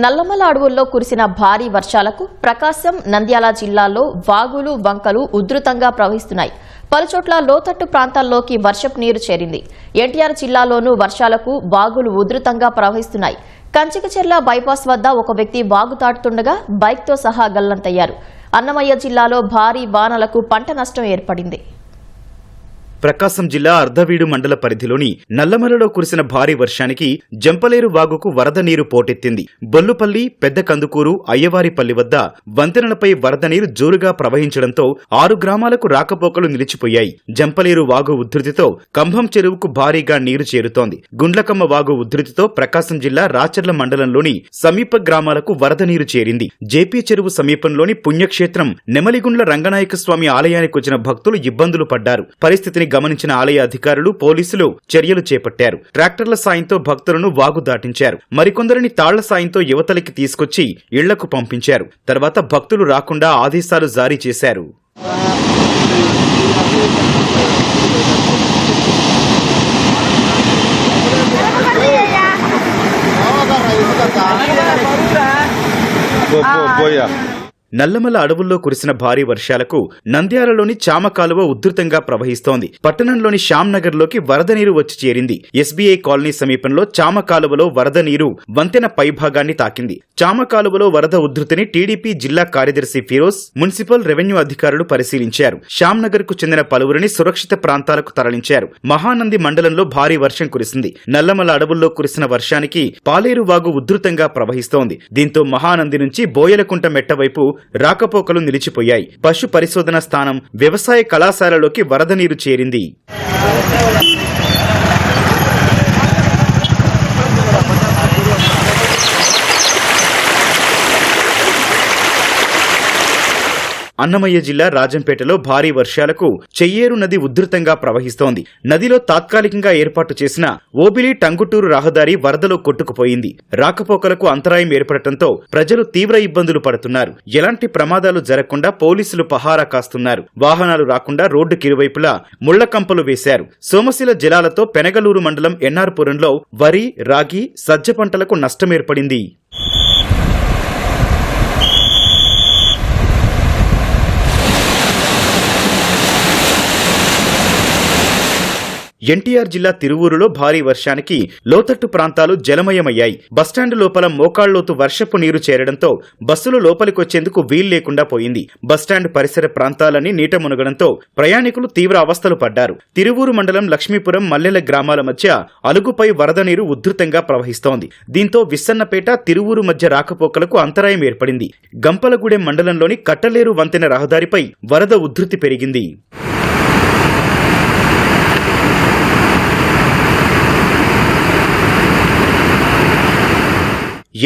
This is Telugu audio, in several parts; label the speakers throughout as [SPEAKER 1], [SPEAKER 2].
[SPEAKER 1] నల్లమల అడవుల్లో కురిసిన భారీ వర్షాలకు ప్రకాశం నంద్యాల జిల్లాల్లో వాగులు వంకలు ఉధృతంగా ప్రవహిస్తున్నాయి. పలుచోట్ల లోతట్టు ప్రాంతాల్లోకి వర్షపు నీరు చేరింది. ఎన్టీఆర్ జిల్లాలోనూ వర్షాలకు వాగులు ఉధృతంగా ప్రవహిస్తున్నాయి. కంచికచెర్ల బైపాస్ వద్ద ఒక వ్యక్తి వాగు తాటుతుండగా బైక్తో సహా గల్లంతయ్యారు. అన్నమయ్య జిల్లాలో భారీ వానలకు పంట నష్టం ఏర్పడింది.
[SPEAKER 2] ప్రకాశం జిల్లా అర్ధవీడు మండల పరిధిలోని నల్లమలలో కురిసిన భారీ వర్షానికి జంపలేరు వాగుకు వరద నీరు పోటెత్తింది. బొల్లుపల్లి పెద్ద కందుకూరు అయ్యవారిపల్లి వద్ద వంతెనలపై వరద నీరు జోరుగా ప్రవహించడంతో ఆరు గ్రామాలకు రాకపోకలు నిలిచిపోయాయి. జంపలేరు వాగు ఉధృతితో కంభం చెరువుకు భారీగా నీరు చేరుతోంది. గుండ్లకమ్మ వాగు ఉధృతితో ప్రకాశం జిల్లా రాచర్ల మండలంలోని సమీప గ్రామాలకు వరద నీరు చేరింది. జేపీ చెరువు సమీపంలోని పుణ్యక్షేత్రం నెమలిగుండ్ల రంగనాయక స్వామి ఆలయానికి వచ్చిన భక్తులు ఇబ్బందులు పడ్డారు. పరిస్థితిని గమనించిన ఆలయ అధికారులు పోలీసులు చర్యలు చేపట్టారు. ట్రాక్టర్ల సాయంతో భక్తులను వాగు దాటించారు. మరికొందరిని తాళ్ళ సాయంతో యువతలకి తీసుకొచ్చి ఇళ్ళకు పంపించారు. తర్వాత భక్తులు రాకుండా ఆదేశాలు జారీ చేశారు.
[SPEAKER 3] పోయా.
[SPEAKER 2] నల్లమల అడవుల్లో కురిసిన భారీ వర్షాలకు నంద్యాలలోని చామ కాలువ ఉధృతంగా ప్రవహిస్తోంది. పట్టణంలోని శ్యామ్ నగర్లోకి వరద నీరు వచ్చి చేరింది. ఎస్బీఐ కాలనీ సమీపంలో చామ కాలువలో వరద నీరు వంతెన పైభాగాన్ని తాకింది. చామ కాలువలో వరద ఉధృతిని టీడీపీ జిల్లా కార్యదర్శి ఫిరోజ్ మున్సిపల్ రెవెన్యూ అధికారులు పరిశీలించారు. శ్యామ్ నగర్కు చెందిన పలువురిని సురక్షిత ప్రాంతాలకు తరలించారు. మహానంది మండలంలో భారీ వర్షం కురిసింది. నల్లమల అడవుల్లో కురిసిన వర్షానికి పాలేరు వాగు ఉధృతంగా ప్రవహిస్తోంది. దీంతో మహానంది నుంచి బోయలకుంట మెట్ట వైపు రాకపోకలు నిలిచిపోయాయి. పశు పరిశోధన స్థానం వ్యవసాయ కళాశాలలోకి వరద నీరు చేరింది. అన్నమయ్య జిల్లా రాజంపేటలో భారీ వర్షాలకు చెయ్యేరు నది ఉధృతంగా ప్రవహిస్తోంది. నదిలో తాత్కాలికంగా ఏర్పాటు చేసిన ఓబిలి టంగుటూరు రహదారి వరదలో కొట్టుకుపోయింది. రాకపోకలకు అంతరాయం ఏర్పడటంతో ప్రజలు తీవ్ర ఇబ్బందులు పడుతున్నారు. ఎలాంటి ప్రమాదాలు జరగకుండా పోలీసులు పహారా కాస్తున్నారు. వాహనాలు రాకుండా రోడ్డుకి ఇరువైపులా ముళ్ళకంపలు వేశారు. సోమశిల జలాలతో పెనగలూరు మండలం ఎన్ఆర్పురంలో వరి రాగి సజ్జ పంటలకు నష్టం ఎన్టీఆర్ జిల్లా తిరువూరులో భారీ వర్షానికి లోతట్టు ప్రాంతాలు జలమయమయ్యాయి. బస్టాండ్ లోపల మోకాళ్ళోతు వర్షపు నీరు చేరడంతో బస్సులు లోపలికొచ్చేందుకు వీలు లేకుండా పోయింది. బస్టాండ్ పరిసర ప్రాంతాలన్నీ నీట మునగడంతో ప్రయాణికులు తీవ్ర అవస్థలు పడ్డారు. తిరువూరు మండలం లక్ష్మీపురం మల్లెల గ్రామాల మధ్య అలుగుపై వరద నీరు ఉధృతంగా ప్రవహిస్తోంది. దీంతో విస్సన్నపేట తిరువూరు మధ్య రాకపోకలకు అంతరాయం ఏర్పడింది. గంపలగూడెం మండలంలోని కట్టలేరు వంతెన రహదారిపై వరద ఉధృతి పెరిగింది.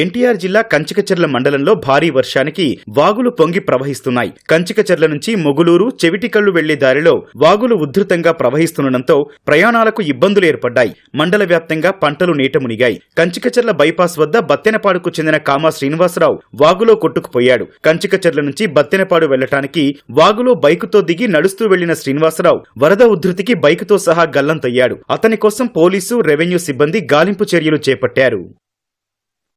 [SPEAKER 2] ఎన్టీఆర్ జిల్లా కంచికచెర్ల మండలంలో భారీ వర్షానికి వాగులు పొంగి ప్రవహిస్తున్నాయి. కంచికచెర్ల నుంచి మొగులూరు చెవిటికళ్ళు వెళ్ళే దారిలో వాగులు ఉధృతంగా ప్రవహిస్తుండటంతో ప్రయాణాలకు ఇబ్బందులు ఏర్పడ్డాయి. మండల వ్యాప్తంగా పంటలు నీట మునిగాయి. కంచికచెర్ల బైపాస్ వద్ద బత్తెనపాడుకు చెందిన కామా శ్రీనివాసరావు వాగులో కొట్టుకుపోయాడు. కంచికచెర్ల నుంచి బత్తెనపాడు వెళ్ళటానికి వాగులో బైకుతో దిగి నడుస్తూ వెళ్ళిన శ్రీనివాసరావు వరద ఉధృతికి బైకుతో సహా గల్లంతయ్యాడు. అతని కోసం పోలీసు రెవెన్యూ సిబ్బంది గాలింపు చర్యలు చేపట్టారు.